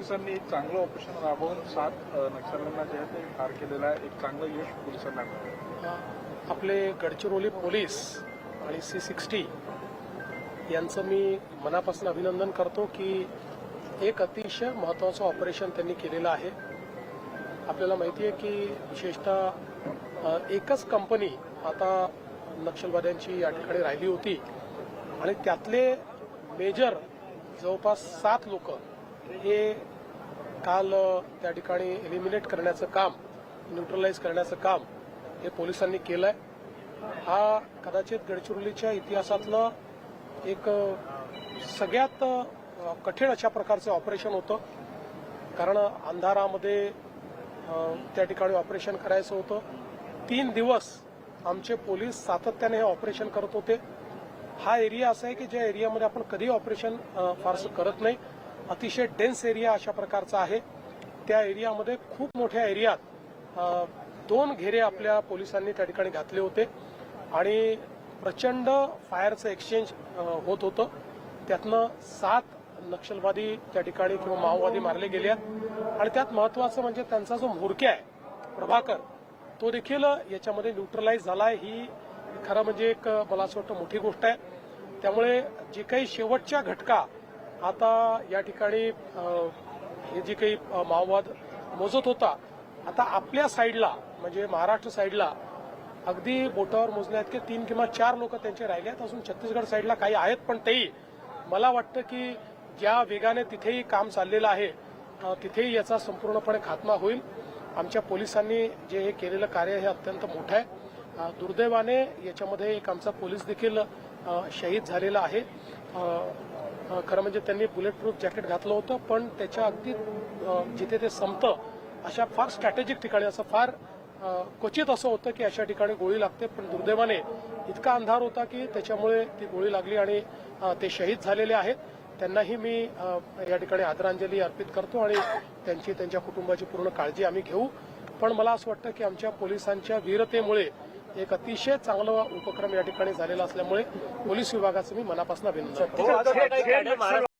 पोलिसांनी एक चांगलं ऑपरेशन राबवून सात नक्षल्यांना जे आहे ते ठार केलेलं आहे. एक चांगलं यश पोलिसांना मिळालं. आपले गडचिरोली पोलीस आणि सी सिक्स्टी यांचं मी मनापासून अभिनंदन करतो की एक अतिशय महत्त्वाचं ऑपरेशन त्यांनी केलेलं आहे. आपल्याला माहिती आहे की विशेषतः एकच कंपनी आता नक्षलवाद्यांची या ठिकाणी राहिली होती. आणि त्यातले मेजर जवळपास सात लोक हे काल त्या ठिकाणी एलिमिनेट करण्याचं काम न्यूट्रलाइज करण्याचं काम हे पोलिसांनी केलंय. हा कदाचित गडचिरोलीच्या इतिहासातलं एक सगळ्यात कठीण अशा प्रकारचं ऑपरेशन होतं. कारण अंधारामध्ये त्या ठिकाणी ऑपरेशन करायचं होतं. तीन दिवस आमचे पोलीस सातत्याने हे ऑपरेशन करत होते. हा एरिया असा आहे की ज्या एरियामध्ये आपण कधी ऑपरेशन फारसं करत नाही. अतिशय डेन्स एरिया अशा प्रकारचा आहे. त्या एरियामध्ये खूप मोठ्या एरियात दोन घेरे आपल्या पोलिसांनी त्या ठिकाणी घातले होते. आणि प्रचंड फायरचं एक्सचेंज होत होतं. त्यातनं सात नक्षलवादी त्या ठिकाणी किंवा माओवादी मारले गेले. आहेत आणि त्यात महत्वाचं म्हणजे त्यांचा जो म्होरक्या आहे प्रभाकर तो देखील याच्यामध्ये न्यूट्रलाइज झालाय. ही खरं म्हणजे एक मला असं वाटतं मोठी गोष्ट आहे. त्यामुळे जे काही शेवटच्या घटका आता या ठिकाणी हे जे काही माओवाद मोजत होता आता आपल्या साईडला म्हणजे महाराष्ट्र साईडला अगदी बोटावर मोजण्यात की तीन किंवा चार लोक त्यांचे राहिले आहेत. असून छत्तीसगड साईडला काही आहेत पण तेही. मला वाटतं की ज्या वेगाने तिथेही काम चाललेलं आहे तिथेही याचा संपूर्णपणे खात्मा होईल. आमच्या पोलिसांनी जे हे केलेलं कार्य हे अत्यंत मोठं आहे. दुर्दैवाने याच्यामध्ये एक आमचा पोलीस देखील शहीद झालेला आहे. खरं म्हणजे त्यांनी बुलेट प्रूफ जॅकेट घातलं होतं पण त्याच्या अगदी जिथे ते संपतं अशा फार स्ट्रॅटेजिक ठिकाणी असं फार क्वचित असं होतं की अशा ठिकाणी गोळी लागते पण दुर्दैवाने इतका अंधार होता की त्याच्यामुळे ती गोळी लागली आणि ते शहीद झालेले आहेत. त्यांनाही मी या ठिकाणी आदरांजली अर्पित करतो आणि त्यांची त्यांच्या कुटुंबाची पूर्ण काळजी आम्ही घेऊ. पण मला असं वाटतं की आमच्या पोलिसांच्या वीरतेमुळे एक अतिशय चांगला उपक्रम या ठिकाणी झालेला असल्यामुळे पोलीस विभागाचं मी मनापासून अभिनंदन